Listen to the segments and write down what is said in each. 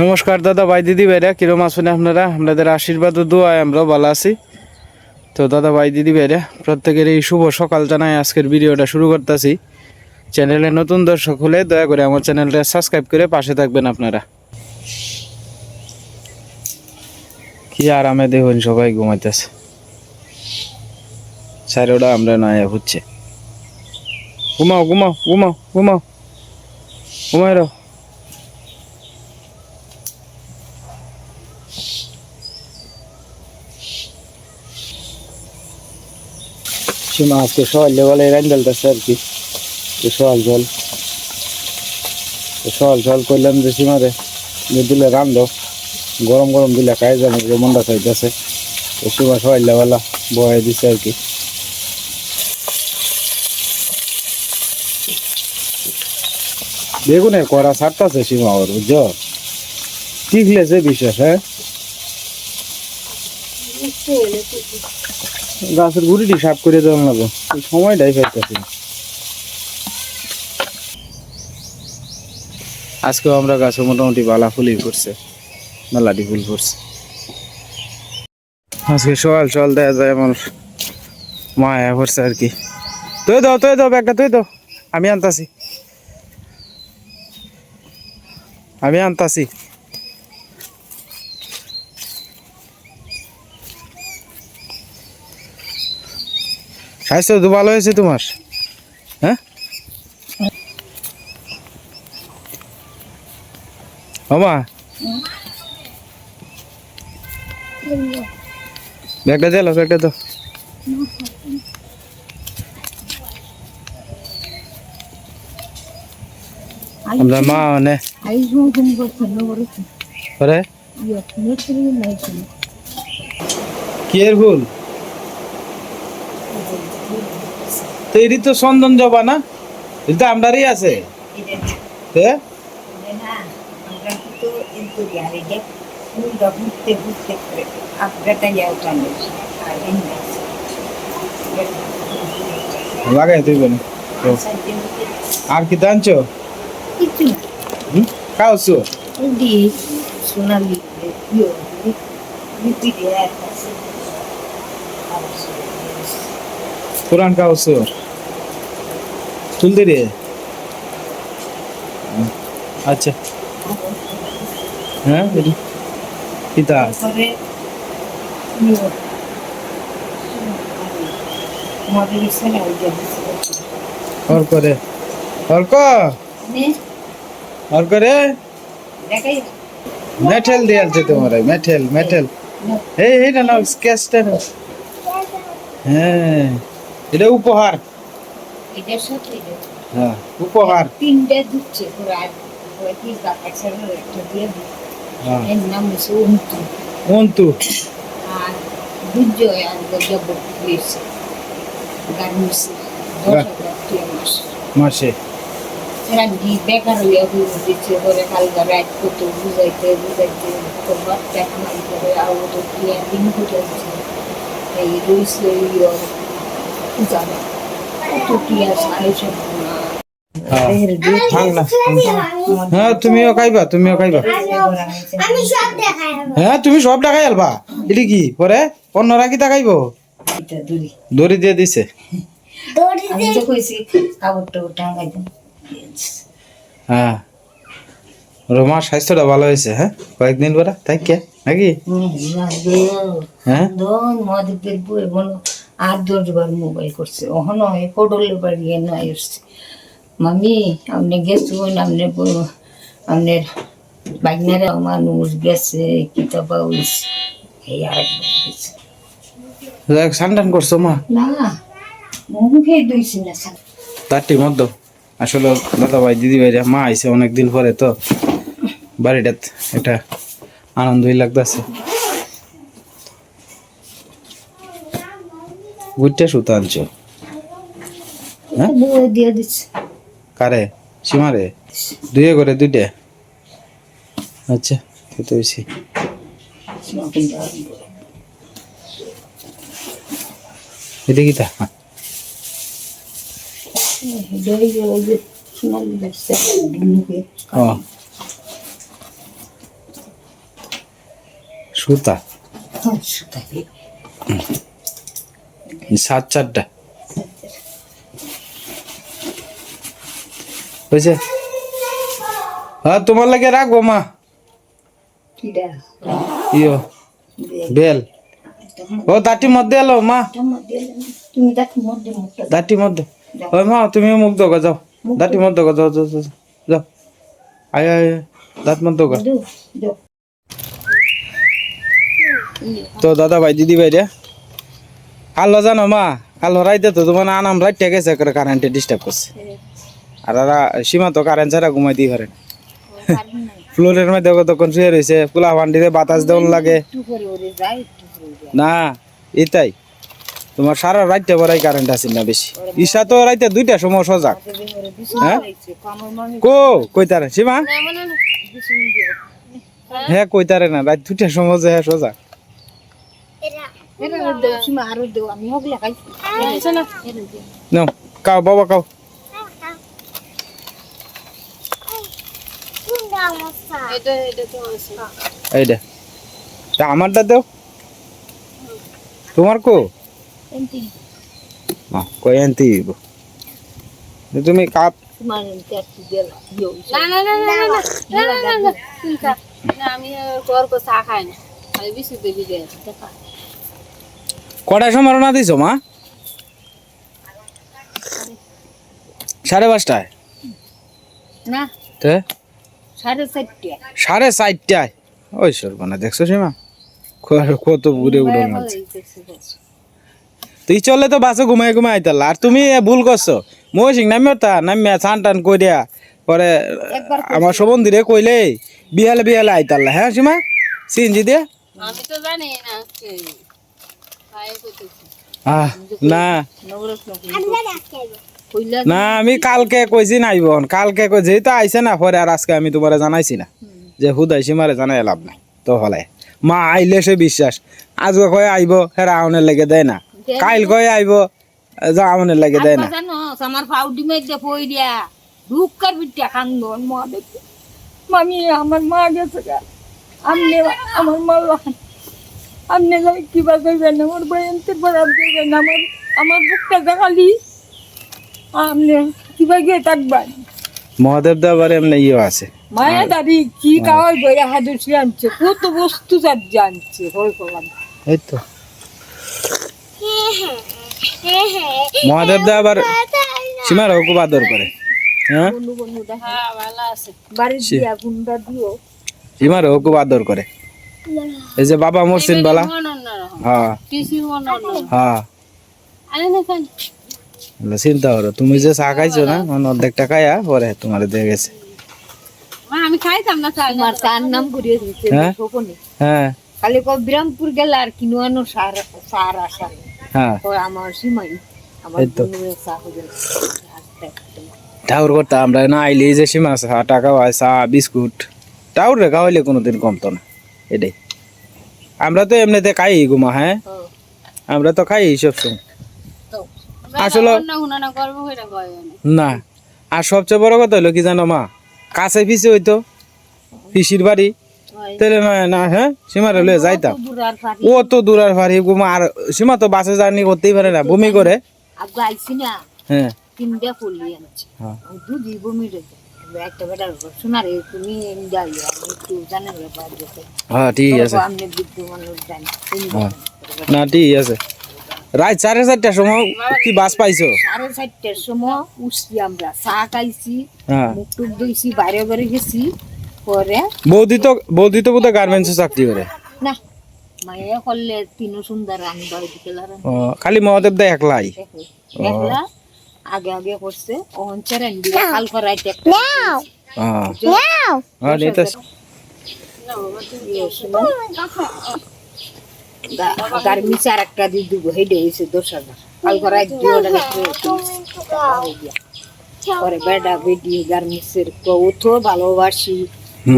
নমস্কার দাদা, ভাই দিদি, ভাইরা, কিরম আছেন আপনারা? আপনাদের আশীর্বাদ ও দোয়ায় আমরা ভালো আছি। তো দাদা, ভাই দিদি, ভাইরা, প্রত্যেকের এই শুভ সকাল জানায় আজকের ভিডিওটা শুরু করতেছি। চ্যানেলে নতুন দর্শক হলে দয়া করে আমার চ্যানেলটা সাবস্ক্রাইব করে পাশে থাকবেন আপনারা। কি আরামে দেখুন সবাই ঘুমাইতেছে। স্যার আমরা নয় হচ্ছে। ঘুমাও ঘুমাও ঘুমাও ঘুমাও। ঘুমাই রো সীমা আজকে সকাল লেবেলে রান্দালতেছে আর কি। সকাল জল সকাল জল করলাম যে সীমারে দিলে রান্ধো গরম গরম দিলে খাই যাবে, যে মনটা চাইতেছে। তো সীমা সকাল লেবেলা বয়ে দিছে আর কি। বেগুনের করা ছাড়তাছে সীমা ওর, বুঝছ? টিকলেছে বিশেষ হ্যাঁ? গাছের গুড়িটি সাফ করে দেওয়া লাগবে সময়টাই পাইতেছি। আজকেও আমরা গাছে মোটামুটি বালা ফুলই করছে মেলাটি ফুল করছে আজকে সকাল সকাল দেওয়া যায় আমার মায়া করছে আর কি। তুই দাও তুই দাও, ব্যাগটা তুই দাও। আমি আনতাছি। আমি আনতাছি। স্বাস্থ্য তো ভালো হয়েছে তোমার? হ্যাঁ? মামা? ব্যাগটা দিল ব্যাগটা আমরা মা করে কি এর ফুল তো এটি তো চন্দন জবা না? এটা তো আমরারই আছে। হ্যাঁ লাগাই তুই বলে। আর কি আনছো হুম? খাওয়াছো? সোনালি তুলতে রে আচ্ছা হ্যাঁ পিতা যে অর্ক রে অর্ক অর্ক রে মেটেল দিয়ালছে তোমার মেটেল মেটেল এই এইটা নাও স্কেচটা হ্যাঁ এটা উপহার এটার সাথে হ্যাঁ উপহার। তিনটে দিচ্ছে পুরো আর কি কাপড় ছাড়া একটা দিয়ে দিই এর নাম হচ্ছে অন্তু। অন্তু। আর দুর্জয় আর জব্বর দিয়েছে। গার্মেন্টস দশ হাজার মাস। মাসে। এরা বেকার হইয়া হয়ে দিচ্ছে করে কালকা রাত কত বুঝাইতে বুঝাইতে তো বাচ্চা করে আর তো কি দিন এই ইয়ে হ্যাঁ তুমিও খাইবা তুমিও খাইবা হ্যাঁ তুমি সব আলবা এটি কি পরে অন্যরা কি টাকাইবো দড়ি দিয়ে দিছে হ্যাঁ রোমার স্বাস্থ্যটা ভালো হয়েছে হ্যাঁ? কয়েকদিন পরে তাই কে? নাকি? হ্যাঁ? আর দশবার মোবাইল করছে। বাড়ি নয় এসছে মামি আপনি গেছুন আপনি ব- আপনার বাইকনারা মানুষ গেছে কিতাব হয়েছে এই আরেকবার করছ মা? না মুখে দইছি না স্যার। তারটি মধ্য আসলে দাদা ভাই দিদি ভাই মা আইছে অনেকদিন পরে তো। বাড়িটাত এটা আনন্দই লাগতেছে। গুইটটা সুতা আনছো? হ্যাঁ? কারে? সীমারে? দুয়ে করে দুইটা? আচ্ছা তো বেশি এটা তা? হ্যাঁ। সুতা? সুতা সাত চারটা। বুঝছে হ্যাঁ তোমার লাগে রাখব মা। ইয়ো বেল। ও দাটি মধ্যে এলো মা। দাটি মধ্যে ওই মা তুমি মুখ দোগা যাও। দাটি মধ্যে যাও যাও যাও, যাও। আয় আয় দাঁত মধ্যে তো দাদা ভাই দিদি ভাই রে। কালো জানো মা কালো রাইতে তো তোমার আনাম রাইতে গেছে করে কারেন্টে ডিস্টার্ব করছে। আর সীমা তো কারেন্ট ছাড়া ঘুমাই দিয়ে পারে ফ্লোরের মধ্যে তখন শুয়ে রয়েছে? পোলা ভান্ডিরে বাতাস দেওয়ান লাগে। না, এটাই। তোমার সারা রাইতে বড়াই কারেন্ট আছে না বেশি। ঈশা তো রাইতে দুইটা সময় সজাগ। হ্যাঁ? কো, কইতারে। সীমা? হ্যাঁ কইতারে না রাত দুইটার সময় যে হ্যাঁ সজাগ। নাও কাও বাবা কাও এইটা তা আমারটা দেও তোমার কো কই আনতে তুমি কাপ আমি চা খাই না বিস্কুট দিয়ে কটার সময় রওনা দিছো মা? সাড়ে পাঁচটায়? না। সাড়ে চারটে সাড়ে চারটায়? ওই সর্বনা দেখছ সীমা? কত ঘুরে উড়ন মারছে তুই চলে তো বাসে ঘুমাই ঘুমাই আইতাল আর তুমি এ ভুল করছ। মই সিং নামিও তা নামিয়া চান টান করিয়া পরে একবার আমার সম্বন্ধীরে কইলে বিহালে বিহালে আইতাল। হ্যাঁ সীমা? সিনজি দিয়ে? আমি তো জানি না হচ্ছে খাই করতেছি আহ না। না আমি কালকে কইছি না আইবন কালকে কই যেহেতু আইছে না পরে আর আজকে আমি তোমারে জানাইছি না। যে হুদাই সীমারে জানাই লাভ নাই। তো হলে। মা আইলে সে বিশ্বাস। আজকে কয়ে আইব হেরা আউনের লেগে দেয় না। কাইল কয়ে আইব যা আউনের লেগে দেয় না। আমার ফাউডি মেজে পই দিয়া ঢুকার বিটিয়া কান্দন মা দেখে। মামি আমার মা গেছে গা। আমনে আমার মা যাই কিবা করবেন আমার বয়ন্তের পর করবেন আমার আমার বুকটা দেখালি আমনে কিবা গিয়ে থাকবেন মহাদেব দেবার এমনি ইয়ে আছে। মায়া দাদি কি খাওয়াই বইয়া হাদুসি আনছে কত বস্তু যার জানছে হয়ে করলাম এই তো মহাদেব দা আবার সীমার খুব আদর করে হ্যাঁ বন্ধু বন্ধু দেখা হ্যাঁ ভালো আছে। বাড়ির দিয়া গুন্ডা দিও সীমার খুব আদর করে এই যে বাবা মরছেন বালা। হ্যাঁ। হ্যাঁ। চিন্তা করো তুমি যে চা খাইছো না মানে অর্ধেকটা খাইয়া পরে তোমার দিয়ে গেছে। আমি খাইতাম না চা। তোমার তার নাম করিয়ে দিচ্ছে হ্যাঁ? হ্যাঁ। খালি কো বিরামপুর গেলে আর কিনো আনো সার সার আসা হ্যাঁ। তো আমার সীমাই আমার তো। চা হয়ে ঠাউর করতে আমরা না আইলে যে সীমা টাকা হয় চা বিস্কুট। টাউর রে খাওয়াইলে কোনোদিন কমতো না। এটাই। আমরা তো এমনিতে খাই গুমা হ্যাঁ? আমরা তো খাই সব সময়। আসলে- না আর সবচেয়ে বড় কথা হলো কি জানো মা? কাছে পিছে হইতো পিসির বাড়ি। তাহলে না- না হ্যাঁ? সীমার হলে যাইতাম। ও তো দূরের বাড়ি গুমা আর সীমা তো বাসে জার্নি করতেই পারে না বমি করে। হ্যাঁ। হ্যাঁ। একটা শোনা রে তুমি যাই একটু জানেন ব্যাপার হ্যাঁ ঠিক আছে। আপনি বৃদ্ধ মানুষ জানি হ্যাঁ। না ঠিক আছে। রাত সাড়ে চারটার সময় কি বাস পাইছো? সাড়ে চারটার সময় উঠছি আমরা চা খাইছি হ্যাঁ। মুখ টুক ধুইছি বাইরে বাইরে গেছি পরে বৌদি তো বৌদি তো বোধহয় গার্মেন্টসে চাকরি করে না মায়ে করলে তিনও সুন্দর বাড়ি খালি মহাদেব দা একলাই? দেখলা আগে আগে করছে। ওহন চেরেন দিবে কাল করাইতে একটা হ্যাঁ হ্যাঁ নিতেছে। গার্মিস আর একটা দিয়ে দিব হেডে হয়েছে দশ হাজার। কাল করাই দিও পরে বেডা বেডি গার্মিসের কৌথো ভালোবাসি।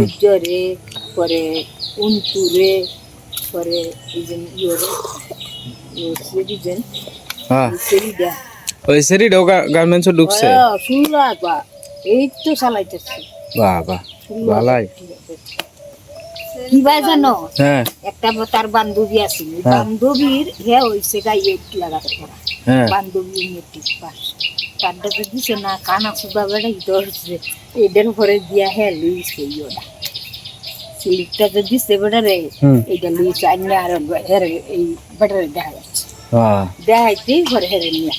উজ্জরে পরে উন্তুরে পরে এই যে ইয়ে সেরিজেন হ্যাঁ। সেরিডা ওই সেরি ঢোকা গার্মেন্টসে ঢুকছে? বা। এই তো চালাইতেছি। বাহ ভালাই কি ভাই জানো? হ্যাঁ। একটা তার বান্ধবী আছিল হ্যাঁ। বান্ধবীর হে হইছে গাইয়ে লাগাতে পড়া হ্যাঁ। বান্ধবী মেট্রিক পাস কার্ডটা তো দিছে না কানা সুদা বেড়াই ধরছে এদের পরে দিয়া হে লুইছে ইয়োটা স্লিপটা তো দিছে বেড়ারে হুম। এইটা লুইছে আর আর হেরে এই বেড়ারে দেখা যাচ্ছে দেখাইতেই ঘরে হেরে নিয়ে।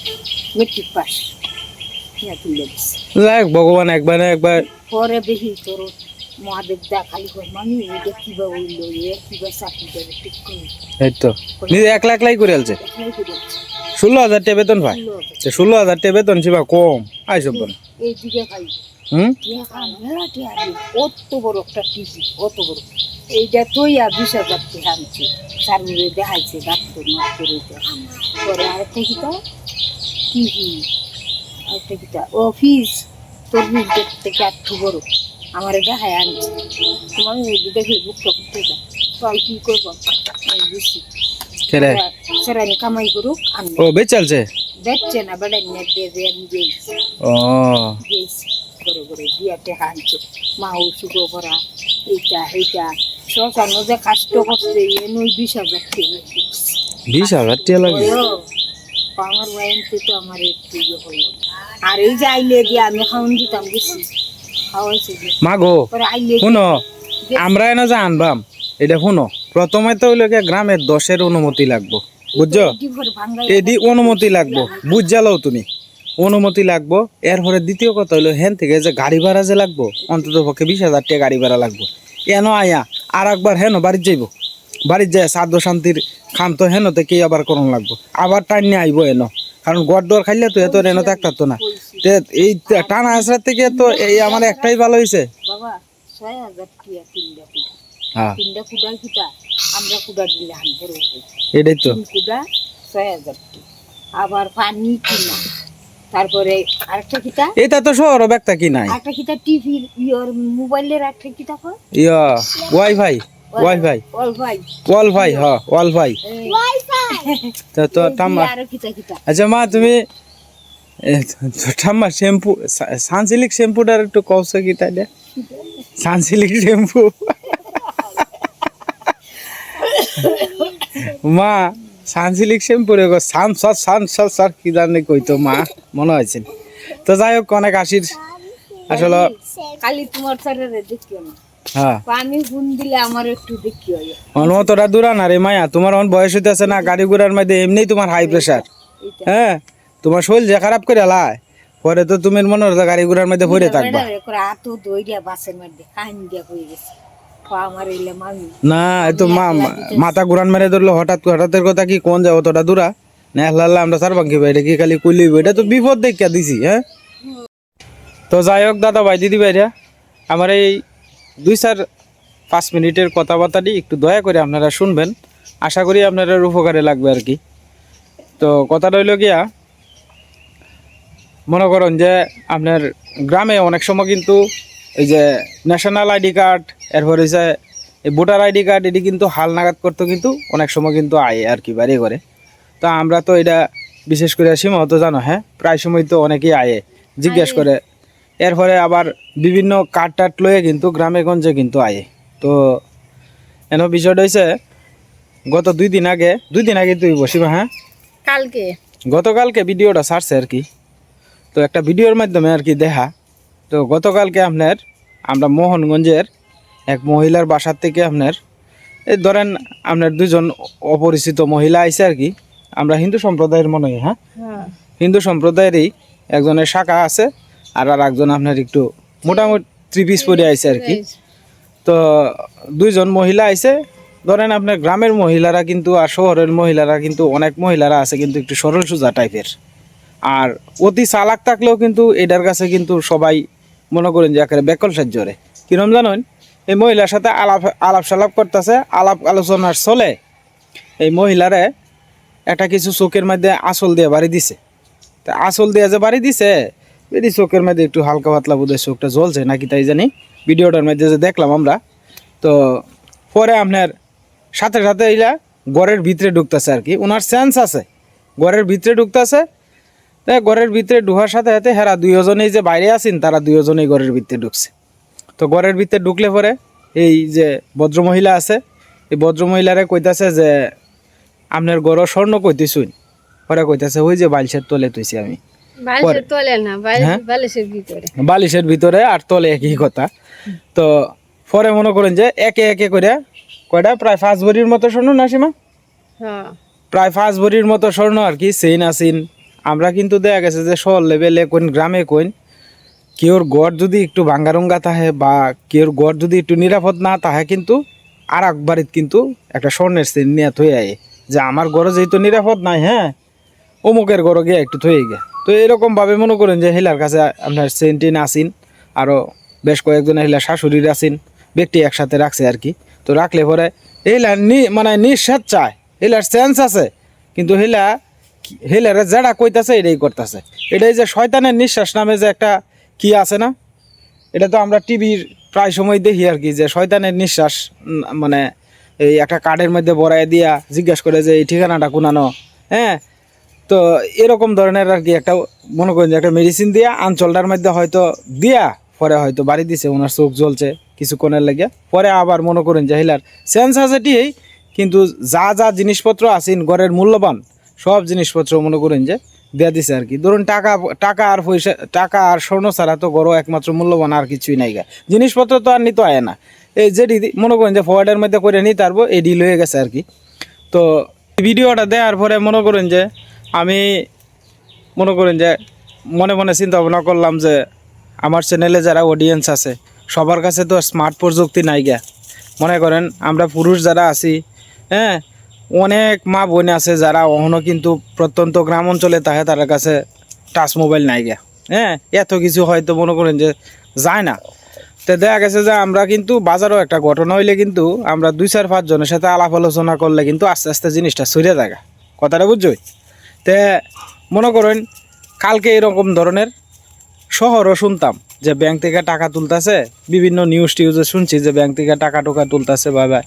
Matric pass. যাই ভগবান একবার না একবার। পরে দেখি তোর মহাদেব দা খালি কর মামি এটা কিবা হইল? এ কিবা চাকরি দেবে? ঠিক করে এই তো। নিজে করে আলছে দেখলাই করে দিচ্ছে। ষোলো হাজার টাকা বেতন পায়। ষোলো হাজার। তো টাকা বেতন সেবা কম। আইসব বোন এই দিকে খাই হুম? অত বড় একটা টিভি অত বড়। এইটা তুই আর বিশ হাজার টাকা আনছি সার্ভিসে দেখাইছে ডাক্তার মাস্টার পরে আরেকটা কিটা আরেকটা কিটা অফিস তোর বিশ থেকে একটু বড়? আমার দেখায় আনছে তোমার দেখলে বুকটা করতে যা তাই কি করব? বুঝছি। কেরে কামাই করুক ও বেচ চলছে? দেখছে না বেড়াই নেট দিয়ে দিয়ে আমি দিয়েছি ও। দিয়েছি। করে করে দিয়া টেকা মা ওষুধ করা এইটা এইটা শ্মশানো যে কাষ্ট করছে এনে বিশ হাজার বিশ হাজার টাকা আমার ওয়াইনতে তো আমার একটু ইয়ে হলো। আর এই যে আইলে দিয়ে আমি খাওয়ান দিতাম খাওয়াইছে শুনো আমরা এনে যে আনবাম এটা শুনো প্রথমে তো গ্রামের দশের অনুমতি লাগবো বুঝছ? এদি অনুমতি লাগবো বুঝ জ্বালাও তুমি। অনুমতি লাগবো এরপরে দ্বিতীয় কথা হইল হেন থেকে যে গাড়ি ভাড়া যে লাগবো অন্তত পক্ষে বিশ হাজার টাকা গাড়ি ভাড়া লাগবো। এন আয়া আর একবার হেন বাড়ির যাইব। বাড়ির যায় সাধ্য শান্তির খান তো হেন থেকে আবার করুন লাগবো? আবার টান নিয়ে আইবো এন কারণ গড় দর খাইলে তো এত এনে থাকতো না। তে এই টানা আসার থেকে তো এই আমার একটাই ভালো হয়েছে হ্যাঁ। এটাই তো। আবার পানি কিনা। তারপরে আরেকটা কিটা এটা তো শহর ব্যাগটা কি নাই? আরেকটা কিটা টিভির ইয়র মোবাইলের একটা কিটা কয়? ইয়া ওয়াইফাই। ওয়াইফাই ওয়ালফাই হ ওয়ালফাই তো তো ঠাম্মা। আরও কিটা কিটা আচ্ছা মা তুমি ঠাম্মা শ্যাম্পু সানসিলিক শ্যাম্পুটার একটু কৌশল কি তাই সানসিলিক শ্যাম্পু। মা সানসিলিক শ্যাম্পু রে সান সর সান সর সর কি জানি কইতো মা মনে হয়েছে। তো যাই হোক অনেক আশির আসলে খালি তোমার স্যারের হ্যাঁ পানি গুণ দিলে আমার একটু দেখিও অনমতটা দূরা না রে মায়া। তোমার অন বয়স হইতেছে না গাড়ি ঘোড়ার মধ্যে এমনি তোমার হাই হ্যাঁ তোমার শরীর যে খারাপ করে পরে তো তুমি মনে হতো গাড়ি ঘোড়ার মধ্যে ভরে থাকবা। বেড়ারে দইরা বাসের মধ্যে কান দিয়া হয়ে গেছে। পা আমার এলে মামি। না এই তো মা মা- মাথা ঘুরান মেরে ধরলো হঠাৎ হঠাৎের কথা কি কোন যাব তোটা দূরা? না আমরা সার ভাঙ্গি এটা কি খালি কইলিব এটা তো বিপদ দেখা দিছি হ্যাঁ? তো যাই হোক দাদা ভাই দিদি ভাইরা আমার এই দুই চার পাঁচ মিনিটের কথাবার্তাটি একটু দয়া করে আপনারা শুনবেন। আশা করি আপনারা উপকারে লাগবে আর কি। তো কথাটা হইল গিয়া মনে করেন যে আপনার গ্রামে অনেক সময় কিন্তু এই যে ন্যাশনাল আইডি কার্ড এরপর হচ্ছে এই ভোটার আইডি কার্ড এটি কিন্তু হাল নাগাদ করতে কিন্তু অনেক সময় কিন্তু আয় আর কি বাড়ি করে। তো আমরা তো এটা বিশেষ করে সীমা তো জানো হ্যাঁ? প্রায় সময় তো অনেকেই আয়ে। জিজ্ঞেস করে এরপরে আবার বিভিন্ন কাঠ টাট লয়ে কিন্তু গ্রামে গঞ্জে কিন্তু আয়ে। তো এন বিষয়টা হয়েছে গত দুই দিন আগে দুই দিন আগে তুই বসিবা হ্যাঁ? কালকে। গতকালকে ভিডিওটা ছাড়ছে আর কি। তো একটা ভিডিওর মাধ্যমে আর কি দেখা। তো গতকালকে আপনার আমরা মোহনগঞ্জের এক মহিলার বাসার থেকে আপনার এই ধরেন আপনার দুজন অপরিচিত মহিলা আইসে আর কি। আমরা হিন্দু সম্প্রদায়ের মনে হয়? হ্যাঁ। হিন্দু সম্প্রদায়েরই একজনের শাখা আছে। আর আর একজন আপনার একটু মোটামুটি থ্রি পিস পরে আইছে আর কি। তো দুইজন মহিলা আইছে। ধরেন আপনার গ্রামের মহিলারা কিন্তু আর শহরের মহিলারা কিন্তু অনেক মহিলারা আছে কিন্তু একটু সরল সোজা টাইপের আর অতি চালাক থাকলেও কিন্তু এটার কাছে কিন্তু সবাই মনে করেন যে একেবারে বেকল সাহায্যরে কিরম জানেন? এই মহিলার সাথে আলাপ আলাপ সালাপ করতেছে আলাপ আলোচনার চলে। এই মহিলারে একটা কিছু চোখের মধ্যে আসল দিয়ে বাড়ি দিছে। তা আসল দিয়ে যে বাড়ি দিছে এটি চোখের মধ্যে একটু হালকা পাতলা বোধহয় চোখটা জ্বলছে, নাকি তাই জানি? ভিডিওটার মধ্যে যে দেখলাম আমরা, তো পরে আপনার সাথে সাথে এইলা ঘরের ভিতরে ঢুকতেছে আর কি। ওনার সেন্স আছে। ঘরের ভিতরে ঢুকতেছে তাই ঘরের ভিতরে ঢুকার সাথে সাথে হেরা দুইজনেই যে বাইরে আছেন, তারা দুইজনেই ঘরের ভিতরে ঢুকছে। তো ঘরের ভিতরে ঢুকলে পরে এই যে ভদ্রমহিলা আছে, এই ভদ্রমহিলারে কইতাছে যে, আপনার গড় স্বর্ণ কইতেছুন পরে কইতাছে, ওই যে বালিশের তলে তুইছি আমি। বালিশের হ্যাঁ? বালিশের ভিতরে। আর তলে একই কথা। তো পরে মনে করেন যে একে একে করে কয়টা? প্রায় পাঁচ ভরির মতো স্বর্ণ না সীমা? হ্যাঁ। প্রায় পাঁচ ভরির মতো স্বর্ণ আর কি আসিন আমরা কিন্তু দেখা গেছে যে শহর লেভেলে কোন গ্রামে কোন। কেউর গড় যদি একটু ভাঙ্গারঙ্গা থাকে বা কেউর গড় যদি একটু নিরাপদ না থাকে কিন্তু আর এক বাড়িত কিন্তু একটা স্বর্ণের সেন নিয়ে থয়ে আয়। যে আমার গড়ে যেহেতু নিরাপদ নাই হ্যাঁ অমুকের গড়ে গিয়ে একটু থয়ে গে তো এরকমভাবে মনে করেন যে হিলার কাছে আপনার সেন্টিন আসিন আরও বেশ কয়েকজন হিলা শাশুড়ির আসিন ব্যক্তি একসাথে রাখছে আর কি। তো রাখলে পরে হিলার নি মানে নিঃশ্বাস চায়, হিলার সেন্স আছে, কিন্তু হিলা হিলারে যারা কইতাছে, এটাই করতেছে। এটাই যে শয়তানের নিঃশ্বাস নামে যে একটা কি আছে না? এটা তো আমরা টিভির প্রায় সময় দেখি আর কি, যে শয়তানের নিঃশ্বাস মানে এই একটা কার্ডের মধ্যে বড়াই দিয়া জিজ্ঞাসা করে যে, এই ঠিকানাটা কোনানো? হ্যাঁ তো এরকম ধরনের আর কি একটা, মনে করেন যে একটা মেডিসিন দিয়া আঞ্চলটার মধ্যে হয়তো দিয়া পরে হয়তো বাড়ি দিছে, ওনার চোখ জ্বলছে কিছুক্ষণের লাগে। পরে আবার মনে করেন যে হিলার সেন্স আছে ঠিকই কিন্তু যা যা জিনিসপত্র আছেন ঘরের মূল্যবান সব জিনিসপত্র মনে করেন যে দেয়া দিছে আর কি। ধরুন টাকা টাকা আর পয়সা, টাকা আর স্বর্ণ ছাড়া তো গরো একমাত্র মূল্যবান আর কিছুই নাই গা। জিনিসপত্র তো আর নিতে হয় না। এই যেটি মনে করেন যে ফোয়ার্ডের মধ্যে করে নিতে পারব এই ডিল হয়ে গেছে আর কি। তো ভিডিওটা দেওয়ার পরে মনে করেন যে আমি মনে করেন যে মনে মনে চিন্তা ভাবনা করলাম যে আমার চ্যানেলে যারা অডিয়েন্স আছে, সবার কাছে তো স্মার্ট প্রযুক্তি নাই গা। মনে করেন আমরা পুরুষ যারা আছি হ্যাঁ অনেক মা বোন আছে যারা এখনও কিন্তু প্রত্যন্ত গ্রাম অঞ্চলে থাকে তার কাছে টাচ মোবাইল নাই গা। হ্যাঁ এত কিছু হয়তো মনে করেন যে যায় না। তো দেখা গেছে যে আমরা কিন্তু বাজারও একটা ঘটনা হইলে কিন্তু আমরা দুই চার পাঁচজনের সাথে আলাপ আলোচনা করলে কিন্তু আস্তে আস্তে জিনিসটা সরে থাকে কথাটা বুঝছই? তে মনে করেন কালকে এরকম ধরনের শহরও শুনতাম যে ব্যাংক থেকে টাকা তুলতাছে, বিভিন্ন নিউজ টিউজে শুনছি যে ব্যাংক থেকে টাকা টোকা তুলতাছে বাবা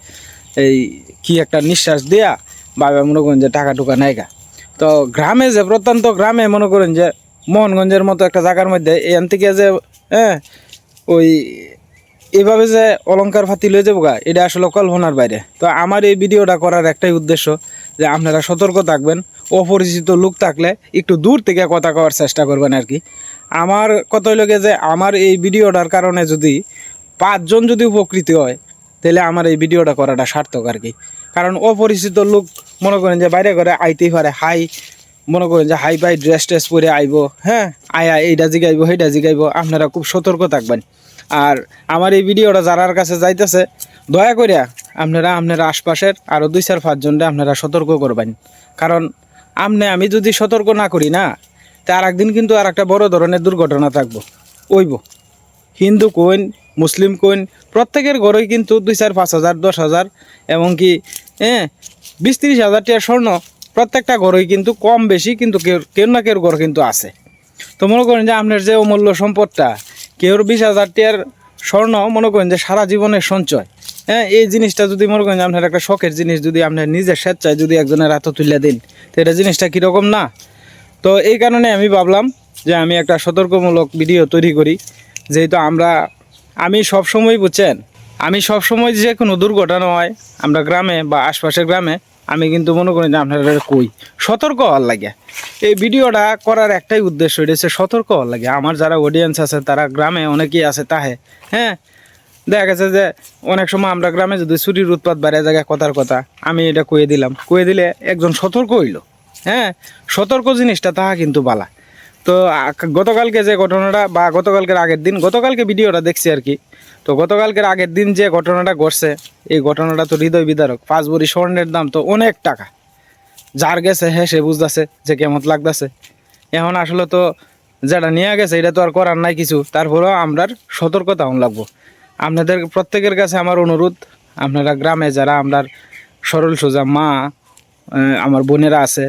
এই কি একটা নিঃশ্বাস দেয়া বাবা মনে করেন যে টাকা টুকা নেয়গা তো গ্রামে যে প্রত্যন্ত গ্রামে মনে করেন যে মোহনগঞ্জের মতো একটা জায়গার মধ্যে এখান থেকে যে হ্যাঁ ওই এভাবে যে অলংকার ফাতি লয়ে যাব গা, এটা আসলে কল্পনার বাইরে। তো আমার এই ভিডিওটা করার একটাই উদ্দেশ্য যে আপনারা সতর্ক থাকবেন অপরিচিত লোক থাকলে একটু দূর থেকে কথা কওয়ার চেষ্টা করবেন আর কি। আমার কত লাগে যে, আমার এই ভিডিওটার কারণে যদি পাঁচজন যদি উপকৃত হয়, তাহলে আমার এই ভিডিওটা করাটা সার্থক আর কি। কারণ অপরিচিত লোক মনে করেন যে, বাইরে করে আইতেই পারে, হাই, মনে করেন যে, হাই ফাই ড্রেস ট্রেস পরে আইব হ্যাঁ আয়া এইটা জিগাইব, সেইটা জিগাইব, আপনারা খুব সতর্ক থাকবেন। আর আমার এই ভিডিওটা যারার কাছে যাইতেছে, দয়া করিয়া আপনারা আপনারা আশপাশের আরও দুই চার পাঁচজনরে আপনারা সতর্ক করবেন। কারণ আমনে আমি যদি সতর্ক না করি না, তা আর একদিন কিন্তু আর একটা বড় ধরনের দুর্ঘটনা থাকব। ওইব। হিন্দু কোন মুসলিম কোন প্রত্যেকের ঘরেই কিন্তু দুই চার, পাঁচ হাজার, দশ হাজার, এমনকি হ্যাঁ বিশ তিরিশ হাজার টাকার স্বর্ণ প্রত্যেকটা ঘরেই কিন্তু কম বেশি কিন্তু কেউ কেউ না কেউ ঘর কিন্তু আছে। তো মনে করেন যে আপনার যে অমূল্য সম্পদটা কেউর বিশ হাজার টাকার স্বর্ণ মনে করেন যে সারা জীবনের সঞ্চয়। হ্যাঁ এই জিনিসটা যদি মনে করেন আপনার একটা শখের জিনিস যদি আপনার নিজের স্বেচ্ছায় যদি একজনের হাতে তুলে দিন, তো এটা জিনিসটা কীরকম না? তো এই কারণে আমি ভাবলাম যে আমি একটা সতর্কমূলক ভিডিও তৈরি করি। যেহেতু আমরা, আমি সব সময় বুঝছেন, আমি সব সময় যে কোনো দুর্ঘটনা হয়, আমরা গ্রামে বা আশপাশের গ্রামে, আমি কিন্তু মনে করি যে আপনারা কই? সতর্ক হওয়ার লাগে। এই ভিডিওটা করার একটাই উদ্দেশ্য এটা সতর্ক হওয়ার লাগে। আমার যারা অডিয়েন্স আছে, তারা গ্রামে অনেকেই আছে তাহে হ্যাঁ দেখা গেছে যে অনেক সময় আমরা গ্রামে যদি চুরির উৎপাত বাড়ে, জায়গায় কথার কথা, আমি এটা কয়ে দিলাম। কয়ে দিলে একজন সতর্ক হইল। হ্যাঁ সতর্ক জিনিসটা তাহা কিন্তু বালা। তো গতকালকে যে ঘটনাটা বা গতকালকের আগের দিন, গতকালকে ভিডিওটা দেখছি আর কি। তো, গতকালকের আগের দিন যে ঘটনাটা ঘটছে, এই ঘটনাটা তো হৃদয় বিদারক। পাঁচ ভরি স্বর্ণের দাম তো অনেক টাকা। যার গেছে হ্যাঁ সে বুঝতেছে যে কেমন লাগতেছে। এখন আসলে তো যেটা নিয়ে গেছে, এটা তো আর করার নাই কিছু। তারপরেও আমরার সতর্কতা লাগবো। আপনাদের প্রত্যেকের কাছে আমার অনুরোধ, আপনারা গ্রামে যারা আমরার সরল সোজা মা আমার বোনেরা আছে,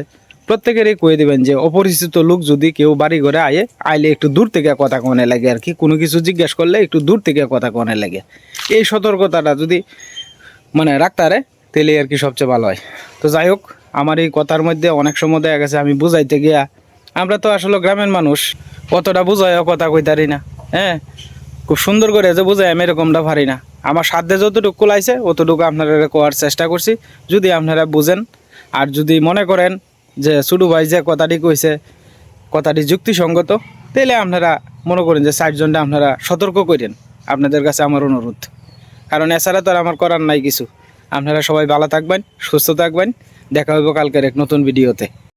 প্রত্যেকেরই কয়ে দেবেন যে অপরিচিত লোক যদি কেউ বাড়ি ঘরে আয়ে, আইলে একটু দূর থেকে কথা কনে লাগে আর কি। কোনো কিছু জিজ্ঞেস করলে একটু দূর থেকে কথা কনে লাগে। এই সতর্কতাটা যদি মানে রাখতারে তাহলে আর কি সবচেয়ে ভালো হয়। তো যাই হোক, আমার এই কথার মধ্যে অনেক সময় দেখা গেছে, আমি বুঝাইতে গিয়া, আমরা তো আসলে গ্রামের মানুষ কতটা বুঝাইও কথা কইতারি না হ্যাঁ? খুব সুন্দর করে যে বুঝাই আমি এরকমটা পারি না। আমার সাধ্যে যতটুকু কুলাইছে, অতটুকু আপনারা কোয়ার চেষ্টা করছি। যদি আপনারা বুঝেন, আর যদি মনে করেন যে ছোটো ভাই যে কথাটি কইছে, কথাটি যুক্তিসঙ্গত তাহলে আপনারা মনে করেন যে ষাটজনটা আপনারা সতর্ক করেন আপনাদের কাছে আমার অনুরোধ। কারণ এছাড়া তো আর আমার করার নাই কিছু। আপনারা সবাই ভালো থাকবেন, সুস্থ থাকবেন। দেখা হইব কালকের এক নতুন ভিডিওতে।